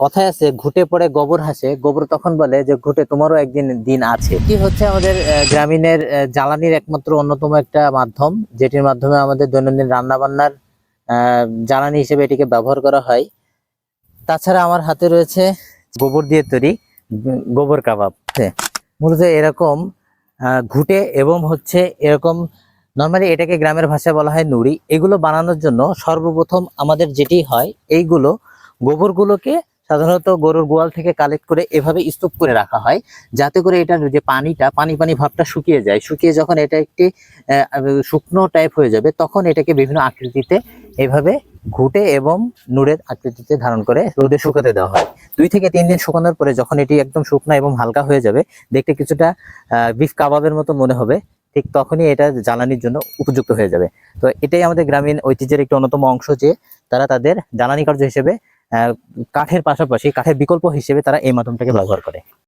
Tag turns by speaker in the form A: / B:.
A: কথায় আছে, ঘুটে পড়ে গোবর হাসে। গোবর তখন বলে যে, ঘুটে, তোমারও একদিন দিন আছে। কি হচ্ছে আমাদের গ্রামীণের জ্বালানির একমাত্র অন্যতম একটা মাধ্যম, যেটির মাধ্যমে আমাদের দৈনন্দিন রান্না বান্নার জ্বালানি হিসেবে এটিকে ব্যবহার করা হয়। তাছাড়া আমার হাতে রয়েছে গোবর দিয়ে তৈরি গোবর কাবাব। মূলত এরকম ঘুটে এবং হচ্ছে এরকম, নর্মালি এটাকে গ্রামের ভাষায় বলা হয় নুড়ি। এগুলো বানানোর জন্য সর্বপ্রথম আমাদের যেটি হয়, এইগুলো গোবরগুলোকে সাধারণত গরুর গোয়াল থেকে কালেক্ট করে এভাবে স্তূপ করে রাখা হয়, যাতে করে এটার যে পানিটা, পানি পানি ভাবটা শুকিয়ে যায়। শুকিয়ে যখন এটা একটি শুকনো টাইপ হয়ে যাবে, তখন এটাকে বিভিন্ন আকৃতিতে এভাবে ঘুটে এবং নুড়ের আকৃতিতে ধারণ করে রোদে শুকাতে দেওয়া হয়। দুই থেকে তিন দিন শুকানোর পরে যখন এটি একদম শুকনো এবং হালকা হয়ে যাবে, দেখতে কিছুটা বিফ কাবাবের মতো মনে হবে, ঠিক তখনই এটা জ্বালানির জন্য উপযুক্ত হয়ে যাবে। তো এটাই আমাদের গ্রামীণ ঐতিহ্যের একটি অন্যতম অংশ যে, তারা তাদের জ্বালানি কার্য হিসেবে কাঠের পাশাপাশি কাঠের বিকল্প হিসেবে তারা এই মাধ্যমটাকে ব্যবহার করে।